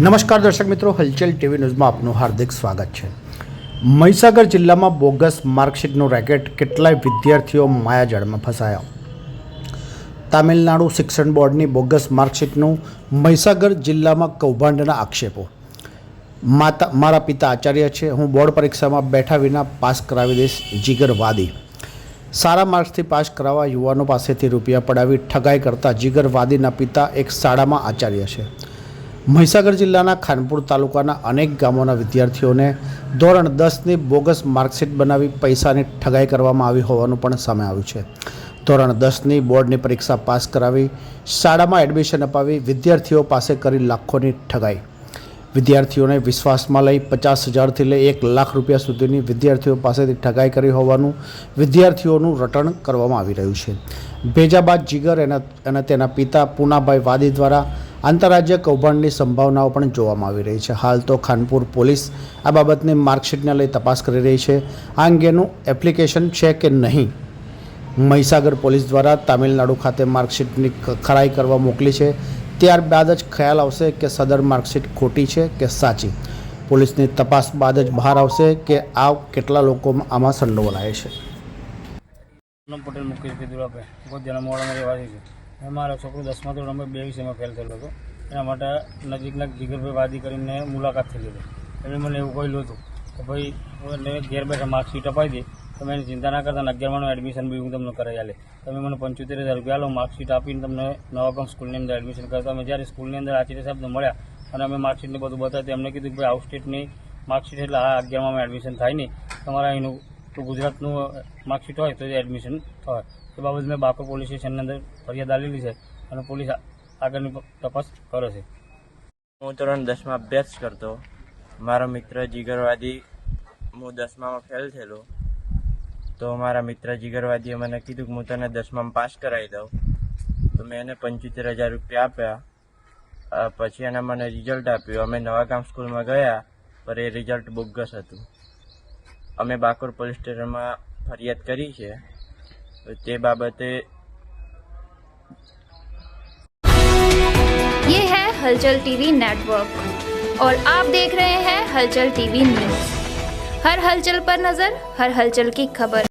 નમસ્કાર દર્શક મિત્રો, હલચલ ટીવી ન્યૂઝમાં આપનું હાર્દિક સ્વાગત છે. મહીસાગર જિલ્લામાં બોગસ માર્કશીટનું રેકેટ કેટલાય વિદ્યાર્થીઓ માયાજાળમાં ફસાયા. તામિલનાડુ શિક્ષણ બોર્ડની બોગસ માર્કશીટનું મહીસાગર જિલ્લામાં કૌભાંડના આક્ષેપો. માતા, મારા પિતા આચાર્ય છે, હું બોર્ડ પરીક્ષામાં બેઠા વિના પાસ કરાવી દઈશ, જીગરવાદી. સારા માર્ક્સથી પાસ કરાવવા યુવાનો પાસેથી રૂપિયા પડાવી ઠગાઈ કરતા જીગરવાદીના પિતા એક શાળામાં આચાર્ય છે. મહીસાગર જિલ્લાના ખાનપુર તાલુકાના અનેક ગામોના વિદ્યાર્થીઓને ધોરણ દસની બોગસ માર્કશીટ બનાવી પૈસાની ઠગાઈ કરવામાં આવી હોવાનું પણ સામે આવ્યું છે. ધોરણ દસની બોર્ડની પરીક્ષા પાસ કરાવી શાળામાં એડમિશન અપાવી વિદ્યાર્થીઓ પાસે કરી લાખોની ઠગાઈ. વિદ્યાર્થીઓને વિશ્વાસમાં લઈ પચાસ હજારથી લઈ એક લાખ રૂપિયા સુધીની વિદ્યાર્થીઓ પાસેથી ઠગાઈ કરી હોવાનું વિદ્યાર્થીઓનું રટણ કરવામાં આવી રહ્યું છે. ભેજાબાદ જીગર એના અને તેના પિતા પૂનાભાઈ વાદી દ્વારા આંતરરાજ્ય કૌભાંડની સંભાવનાઓ પણ જોવામાં આવી રહી છે. હાલ તો ખાનપુર પોલીસ આ બાબતની માર્કશીટને લઈ તપાસ કરી રહી છે. આ અંગેનું એપ્લિકેશન છે કે નહીં? મહીસાગર પોલીસ દ્વારા તામિલનાડુ ખાતે માર્કશીટની ખરાઈ કરવા મોકલી છે. ત્યારબાદ જ ખ્યાલ આવશે કે સદર માર્કશીટ ખોટી છે કે સાચી. પોલીસની તપાસ બાદ જ બહાર આવશે કે આ કેટલા લોકો આમાં સંડોવાય છે. પટેલ મુકેશ ગોધ્યાના મોડામાં રહેવાસી છે. મેં મારો છોકરો દસમા ધોરણ અમે બે વિષયમાં ફેલ થયેલો હતો. એના માટે નજીકના જીગરભાઈ વાદી કરીને મુલાકાત થઈ હતી. એમણે મને એવું કહેલું હતું કે ભાઈ એને ઘેર બેઠા માર્કશીટ અપાવી દે. તમે એની ચિંતા ના કરતા, અગિયારમાનું એડમિશન બી હું તમને કરાવી આલે. તમે મને પંચોતેર હજાર રૂપિયા લો માર્કશીટ આપીને તમને નવાગામ સ્કૂલની અંદર એડમિશન કરતા અમે જ્યારે સ્કૂલની અંદર આચાર્ય સાહેબને મળ્યા અને અમે માર્કશીટને બધું બતાવ્યું એમને કીધું કે ભાઈ આઉટ સ્ટેટની માર્કશીટ એટલે આ અગિયારમાં એડમિશન થાય નહીં. તમારા અહીંનું તો ગુજરાતનું માર્કશીટ હોય તો એડમિશન થાય. એ બાબત મેં બાકો પોલીસ સ્ટેશનની અંદર ફરિયાદ આલેલી છે અને પોલીસ આગળની તપાસ કરે છે. હું ધોરણ દસમાં અભ્યાસ કરતો. મારો મિત્ર જીગરવાદી હું દસમામાં ફેલ થયેલો. તો મારા મિત્ર જીગરવાદીએ મને કીધું કે હું તને દસમામાં પાસ કરાવી દઉં. તો મેં એને પંચોતેર હજાર રૂપિયા આપ્યા. પછી એને મને રિઝલ્ટ આપ્યું. અમે નવાગામ સ્કૂલમાં ગયા, પર એ રિઝલ્ટ બોગસ હતું. અમે બાકોર પોલીસ સ્ટેશનમાં ફરિયાદ કરી છે તો તે બાબતે ये है हलचल टीवी नेटवर्क और आप देख रहे हैं हलचल टीवी न्यूज हर हलचल पर नजर हर हलचल की खबर